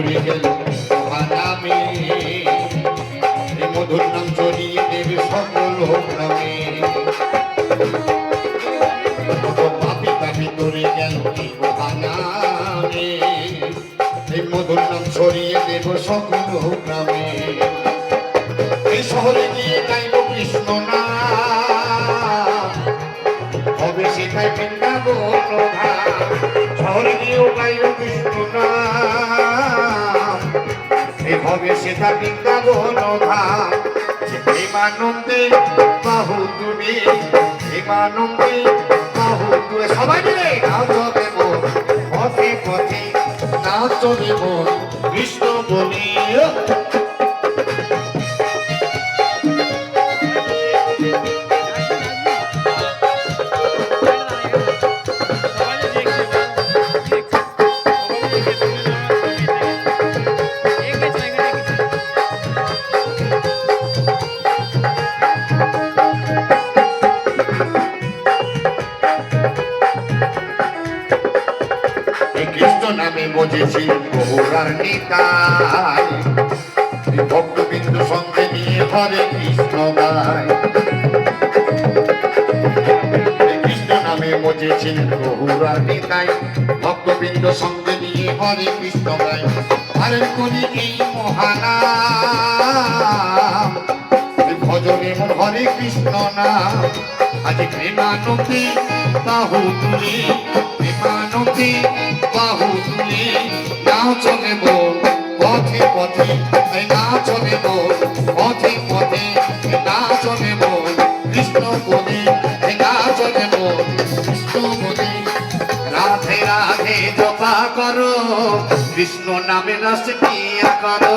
উড়ে গেল মধুর নাম ছড়িয়ে দেবে সকল গ্রামে পাপি পাপি এই মধুর নাম ছড়িয়ে দেব সকল গ্রামে নামে শহরে গিয়ে গাইব কৃষ্ণ নাম। রূপে সেথায় বৃন্দাবন প্রভা। স্বর্গীয় গাইল বিষ্ণু নাম হবে সেথা বৃন্দাবন ধাম প্রেমানন্দে বাহু তুমি প্রেমানন্দে বাহু তুমি সবাই মিলে নাম হবে পথে পথে নাম চলে কৃষ্ণ বলিয়া নামে বুঝেছি বহুরার ভক্তবিন্দু সঙ্গে নিয়ে হরে কৃষ্ণ গায় কৃষ্ণ নামে বুঝেছি বহুরার নিতাই ভক্তবিন্দু সঙ্গে নিয়ে হরে কৃষ্ণ গায় হরে করি এই মহানাম এই ভজনে মন হরে কৃষ্ণ নাম আজ প্রেমানন্দে বাহু তুলি প্রেমানন্দে বাহু তুলি নাচনে বল পথে পথে নাচনে বল পথে পথে নাচনে বল কৃষ্ণ বলে নাচনে বল কৃষ্ণ বলে রাধে রাধে জপা করো, কৃষ্ণ নামে নাচ করো।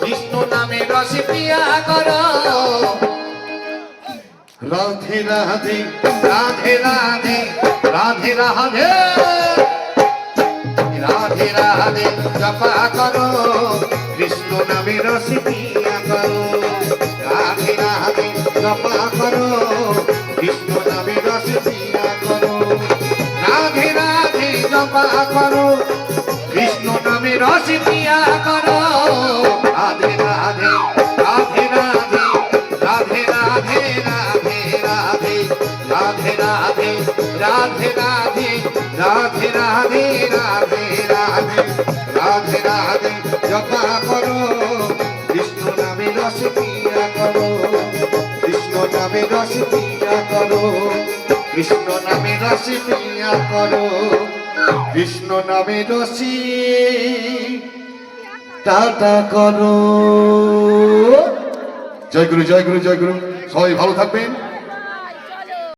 কৃষ্ণ নামে রস পিয়া করো। রাধে রাধে রাধে রাধে রাধে রাধে। রাধে রাধে, জপা করো। কৃষ্ণ নামে রস পিয়া করো। রাধে রাধে, জপা করো। কৃষ্ণ নামে রস পিয়া করো। রাধে রাধে, জপা করো। রাধে রাধে রাধে রাধে রাধে রাধে রাধে রাধে রাধে জপা করো। কৃষ্ণ নামে রস পিয়া করো। কৃষ্ণ নামে রস পিয়া করো। কৃষ্ণ নামে রস পিয়া করো। কৃষ্ণ নামে রসি টাটা করো। জয় গুরু জয় গুরু জয় গুরু। সবাই ভালো থাকবেন।